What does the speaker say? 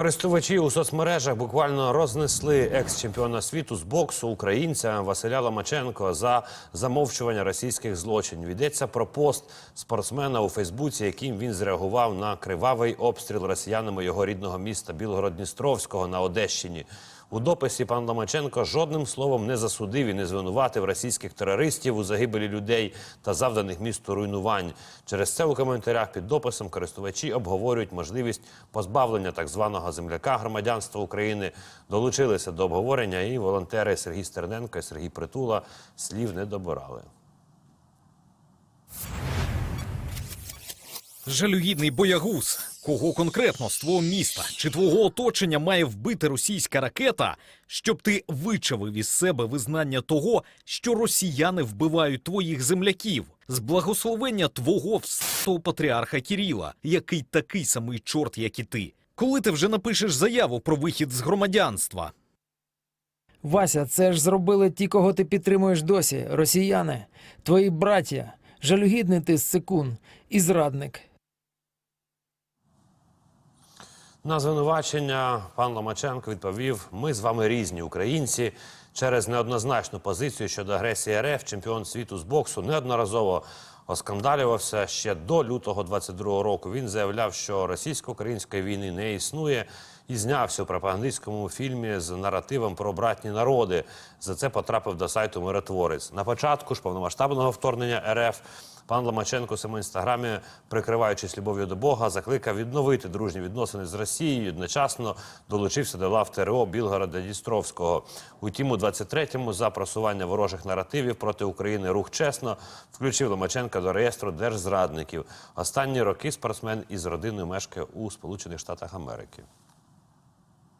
Користувачі у соцмережах буквально рознесли екс-чемпіона світу з боксу українця Василя Ломаченко за замовчування російських злочинів. Йдеться про пост спортсмена у Фейсбуці, яким він зреагував на кривавий обстріл росіянами його рідного міста Білгород-Дністровського на Одещині. У дописі пан Ломаченко жодним словом не засудив і не звинуватив російських терористів у загибелі людей та завданих місту руйнувань. Через це у коментарях під дописом користувачі обговорюють можливість позбавлення так званого земляка громадянства України. Долучилися до обговорення і волонтери Сергій Стерненко і Сергій Притула слів не добирали. Жалюгідний боягуз. Кого конкретно з твого міста чи твого оточення має вбити російська ракета, щоб ти вичавив із себе визнання того, що росіяни вбивають твоїх земляків з благословення твого встого патріарха Кіріла, який такий самий чорт, як і ти. Коли ти вже напишеш заяву про вихід з громадянства? Вася, це ж зробили ті, кого ти підтримуєш досі, росіяни, твої браття, жалюгідний ти секун і зрадник. На звинувачення пан Ломаченко відповів: ми з вами різні українці. Через неоднозначну позицію щодо агресії РФ чемпіон світу з боксу неодноразово оскандалювався ще до лютого 22-го року. Він заявляв, що російсько-української війни не існує, і знявся у пропагандистському фільмі з наративом про братні народи. За це потрапив до сайту Миротворець. На початку ж повномасштабного вторгнення РФ Пан Ломаченко у своєму інстаграмі, прикриваючись любов'ю до Бога, закликав відновити дружні відносини з Росією. Одночасно долучився до лав ТРО Білгорода Дністровського. Утім, у 23-му за просування ворожих наративів проти України рух чесно включив Ломаченка до реєстру держзрадників. Останні роки спортсмен із родиною мешкає у Сполучених Штатах Америки.